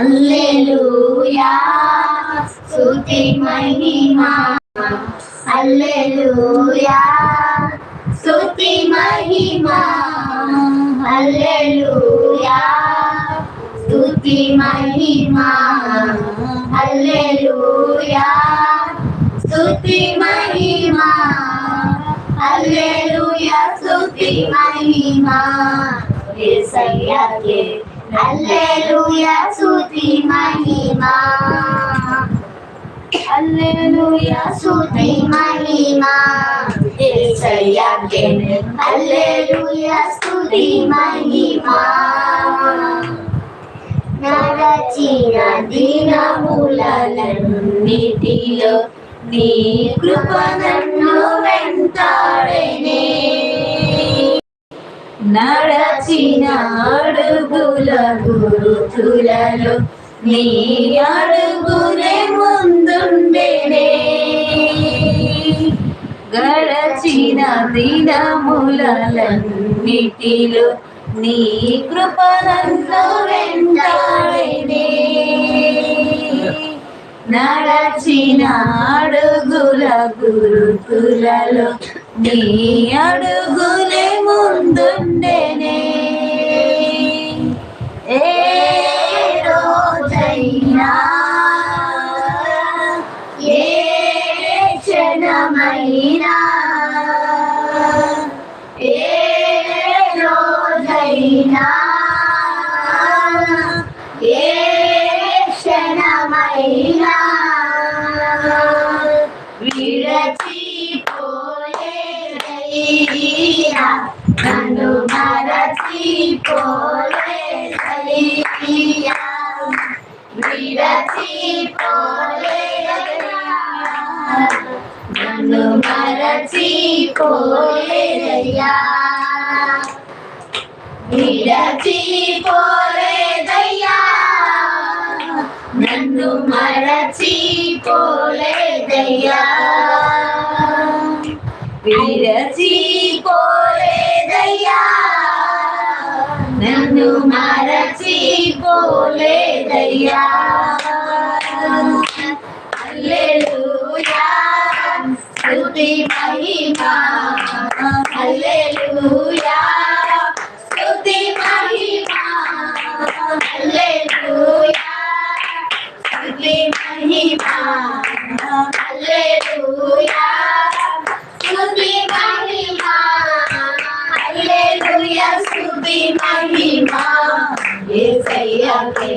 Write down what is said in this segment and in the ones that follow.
హల్లెలూయా స్తుతి మహిమా. హల్లెలూయా స్తుతి మహిమా. హల్లెలూయా స్తుతి మహిమా. హల్లెలూయా స్తుతి మహిమా. హల్లెలూయా స్తుతి మహిమా. యేసయ్యకే హల్లెలూయా స్తుతి మహిమా. హల్లెలూయా స్తుతి మహిమా. యేసయ్యకే హల్లెలూయా స్తుతి మహిమా. నరచిన దినములన్నిటిలో నీ కృప నన్ను వెంటాడేనే. నడచిన అడుగుల గురుతులలో నీ అడుగునే ముందుండేనే. గడచిన దినములన్నిటిలో నీ కృప నన్ను వెంటాడేనే. నడచిన అడుగుల గురుతులలో నీ అడుగులే ముందుండేనే నన్ను మరచిపోలేదయ్యా విరచిపోలేదయ్యా నన్ను మరచిపోలేదయ్యా విరచిపోలేదయ్యా నన్ను మరచిపోలేదయ్యా విరచిపోలేదయ్యా నన్ను మరచిపోలేదయ్యా హల్లెలూయా. స్తుతి మహిమా. హల్లెలూయా. స్తుతి మహిమా. హల్లెలూయా. స్తుతి మహిమా. హల్లెలూయా. స్తుతి మహిమా. హల్లెలూయా స్తుతి మహిమా యేసయ్యకే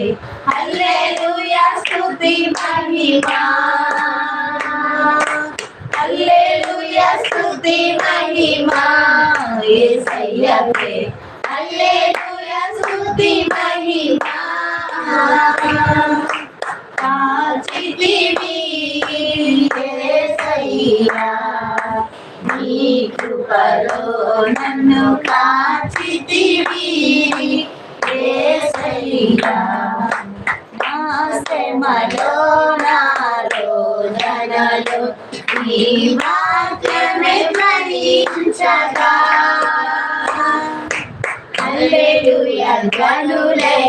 హల్లెలూయా స్తుతి మహిమా హల్లెలూయా స్తుతి మహిమా యేసయ్యకే హల్లెలూయా స్తుతి మహిమా కాచితివి యేసయ్యా నీ కృపలో నన్ను కా యేసయ్యా నా హల్లెలూయా గనులై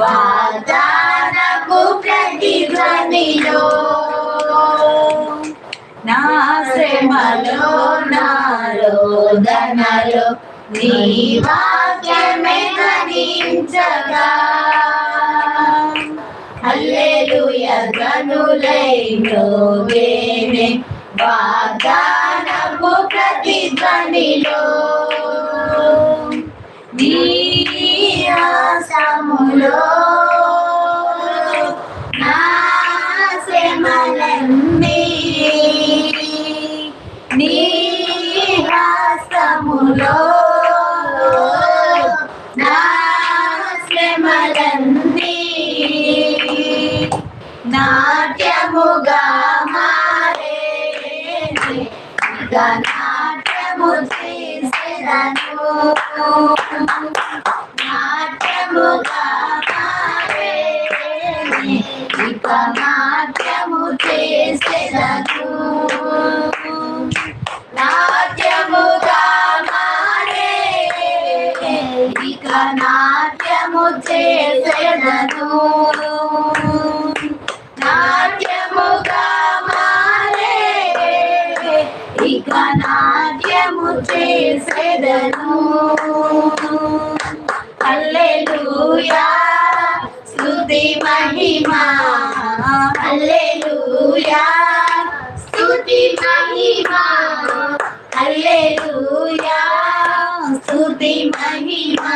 వాగ్దానపు ప్రతిధ్వనిలో నా శ్రమలో నా రోదనలో నీ వాక్యమే ధ్వనించగా హల్లెలూయా గనులై వాగ్దానపు ప్రతిధ్వనిలో నీ ఆశములో నా శ్రమలన్నీ నాట్యము చేసేదను నాట్యముగా మారే ఇక నాట్యము చేసేదను నాట్యముగా మారే ఇక నాట్యము చేసేదను చేసేదను. హల్లెలూయా స్తుతి మహిమా. హల్లెలూయా స్తుతి మహిమా. హల్లెలూయా స్తుతి మహిమా.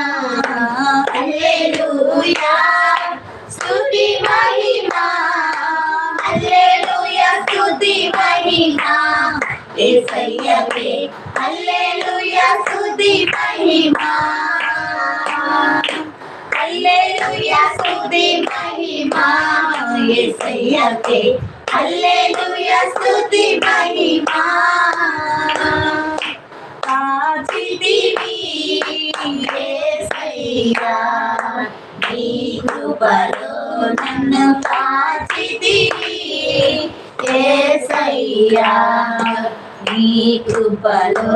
హల్లెలూయా స్తుతి మహిమా. హల్లెలూయా స్తుతి మహిమా. యేసయ్యకే హల్లెలూయా స్తుతి మహిమా. హల్లెలూయా స్తుతి మహిమా. యేసయ్యకే హల్లెలూయా స్తుతి మహిమా. కాచితివి యేసయ్యా నీ కృపలో నన్ను కాచితివి యేసయ్యా నీ కృపలో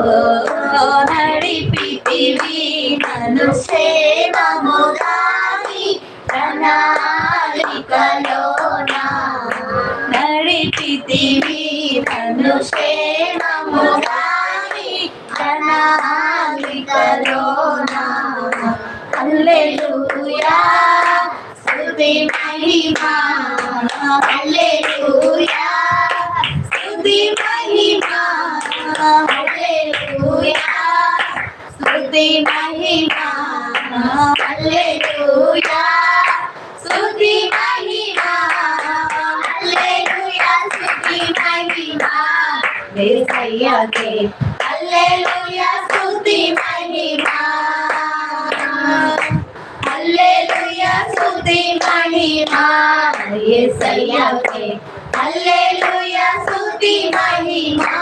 నడిపితివి నన్ను క్షేమముగా నీ ప్రణాళికలోనా? నడిపితివి నన్ను క్షేమముగా నీ ప్రణాళికలోనా? హల్లెలూయా స్తుతి మహిమా హల్లెలూయా స్తుతి మహిమా హల్లెలూయా స్తుతి మహిమా హల్లెలూయా స్తుతి మహిమా హల్లెలూయా స్తుతి మహిమా యేసయ్యకే హల్లెలూయా స్తుతి మహిమా హల్లెలూయా స్తుతి మహిమా యేసయ్యకే హల్లెలూయా స్తుతి మహిమా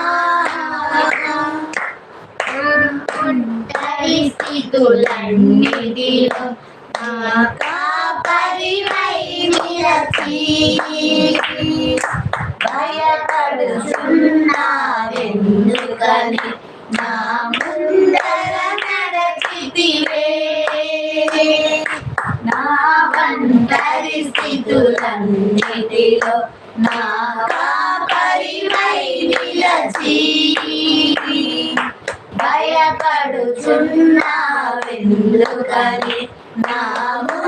పరిస్థితులన్నిటిలో నా కాపరివై నిలచి భయపడుతున్నావెందుకని నా ముందర నడచితివే. నా వంటరి స్థితులన్నిటిలో నా నిలచి భయపడుచున్నావెందుకని నాము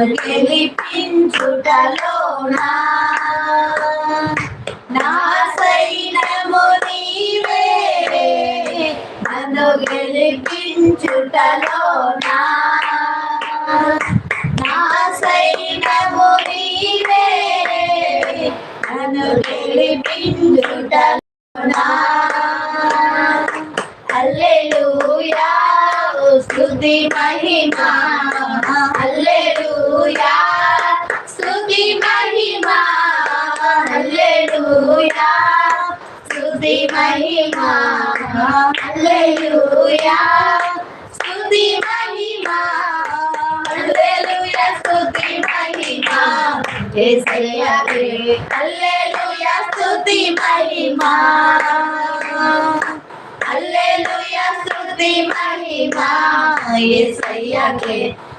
గెలిపించుటలోనా నా సైన్యము నీవే నన్ను గెలిపించుటలోనా? నా సైన్యము నీవే నన్ను గెలిపించుటలోనా? హల్లెలూయా స్తుతి మహిమా. స్తుతి మహిమా యేసయ్యకే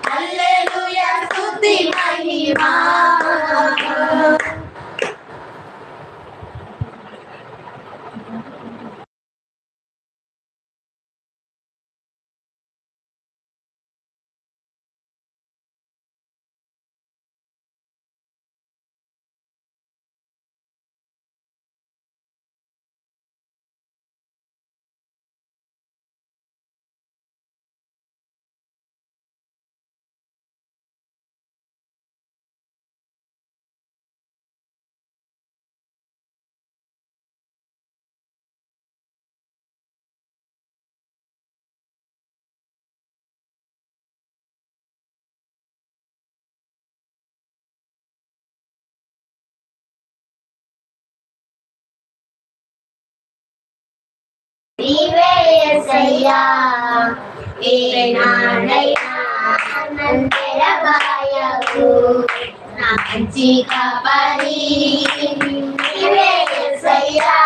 హల్లెలూయా స్తుతి మహిమా. నీవే ఎసయ్యా ఏనాడైనా నందెరబాయకు నా మంచి కాపరి నీవే ఎసయ్యా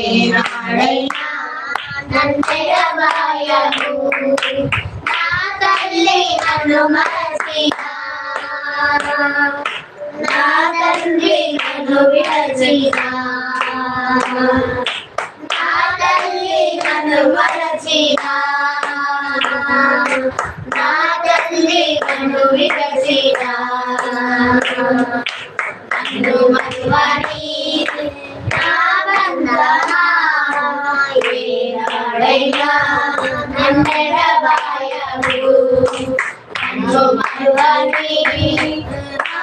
ఏనాడైనా నందెరబాయకు నా తల్లి నన్ను మరచినా నా తండ్రి నన్ను విడచినా నా తల్లి నన్ను మరచినా నా తల్లి నన్ను విడచినా నన్ను మరువని నా బంధమా ఏనాడైనా నన్నెడబాయవు నన్ను మరువని నా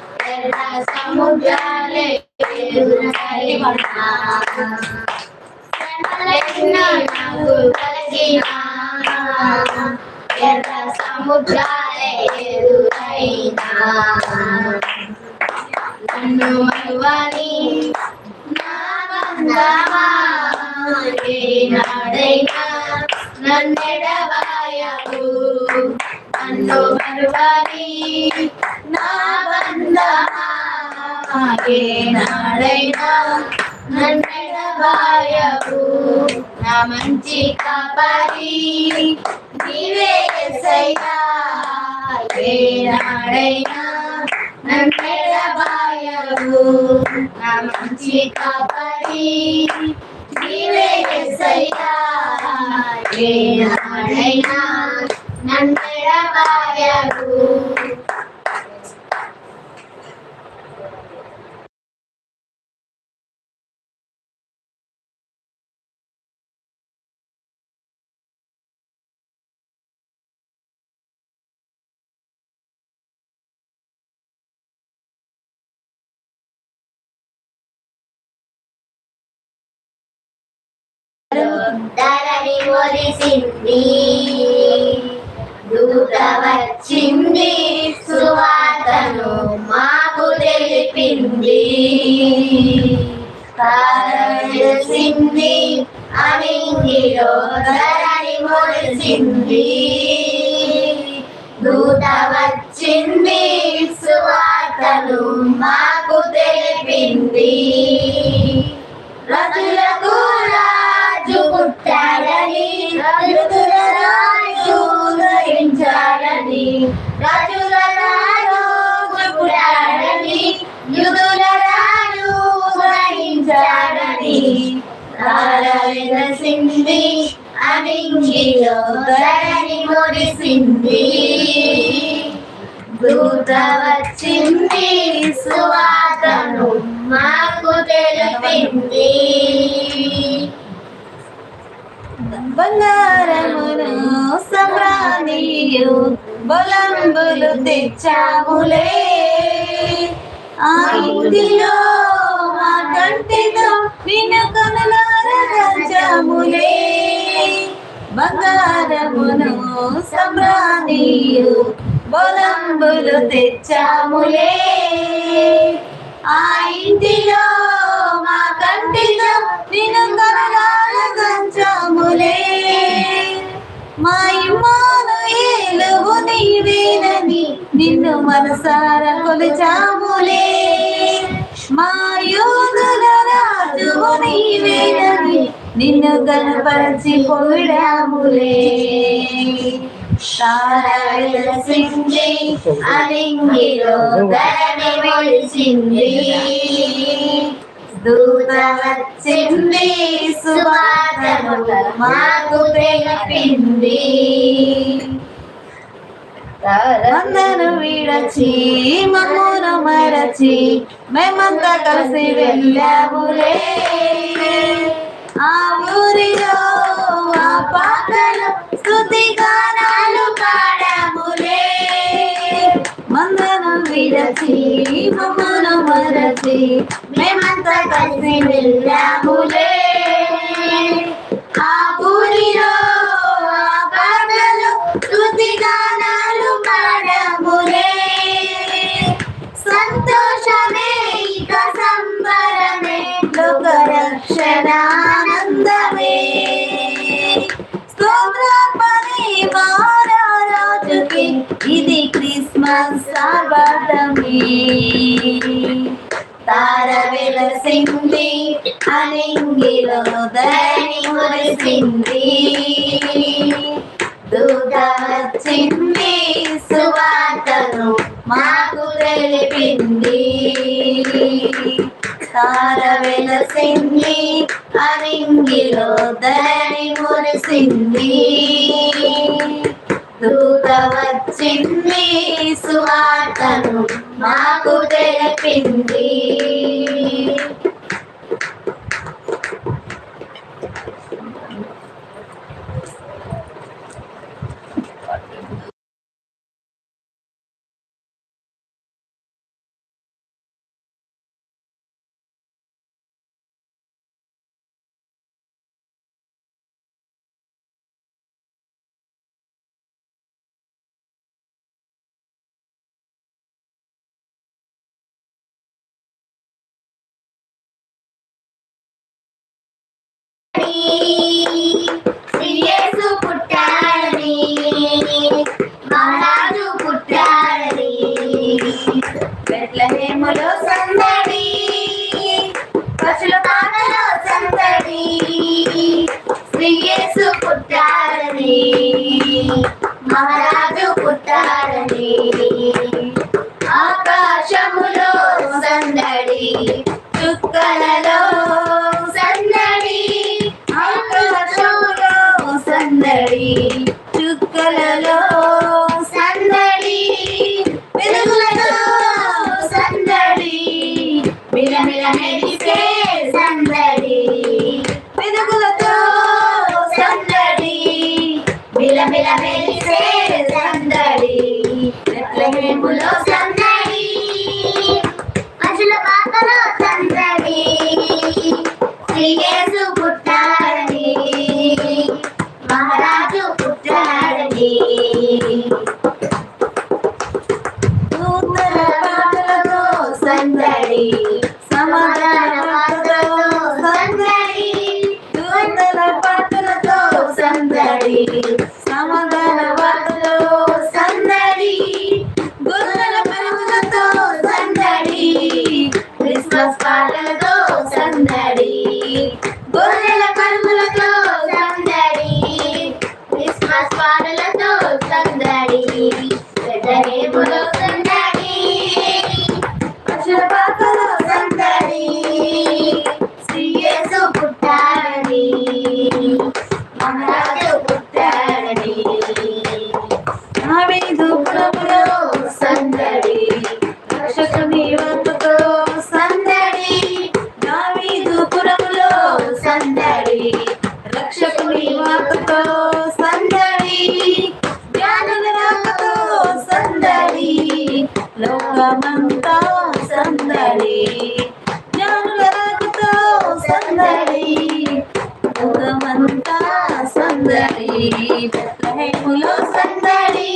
ఎర్ర సముద్రాలే నాకు కలిగినా ఎర్ర సముద్రాలే ఎదురైనా నన్ను మరువని నా బంధమా నన్ను మరువని నా బంధమా ఏనాడైనా నన్నెడబాయవు నా మంచి కాపాడి నీవే ఎసయ్యా ఏనాడైనా నన్నెడబాయవు నా మంచి కాపరి నీవే నాడైనా ఏనాడైనా నన్నెడబాయవు ధరణి ఒలిసింది దూత వచ్చింది సువార్తను మాకు తెలిపింది. కారసింది అనింగిలో ధరణి ఒలిసింది దూత వచ్చింది సువార్తను మాకు తెలిపింది. రజులకు రాజు పుట్టాడని రజుల సింది అనింగిలో ధరణి మురిసింది దూత వచ్చింది సువార్తను మాకు తెలిపింది. బంగారమును సమ్రాణియు బలంబులు తెచ్చాములే ఆ ఇంటిలో మా కంటితో నిన్ను కనులారచాములే బంగారమును సమ్రాణియు బలంబులు తెచ్చాములే. ఆ ఇంటిలో మా కంటిలో నిన్ను కనులారచాములే మా ఇమ్మాను ఏలువు నీవేనని నిన్ను మనసార కొలిచాములే. మా యోధుల రాజువు నీవేనని నిన్ను కనపరిచి పొగిడాములే తారసింది అలింగిలో ధరణి మొలిసింది. దూత వచ్చింది సువార్తను మాకు తెలిపింది అందరం విడచి మమ్మను మరచి మేమంతా కలిసి వెళ్ళాములే ఆ ఊరిలో ఆ పాటలు స్థుతి గానాలు పాడాములే మందరం విడచి మమ్మను మరచి మేమంతా కలిసి వెళ్ళాములే താര വിളസിന്തി അനെങ്കിലോ ധനി മുരസിന്തി దూతమచ్చింది సువార్తను మాకు తెలిపింది. తార వెలసింది అరింగిలో ధరి మురిసింది. దూత వచ్చింది సువార్తను మాకు తెలిపింది. యేసు పుట్టా God's Father. సందడి జ్ఞానులతో సందడి లోకమంతా సందడి సందడి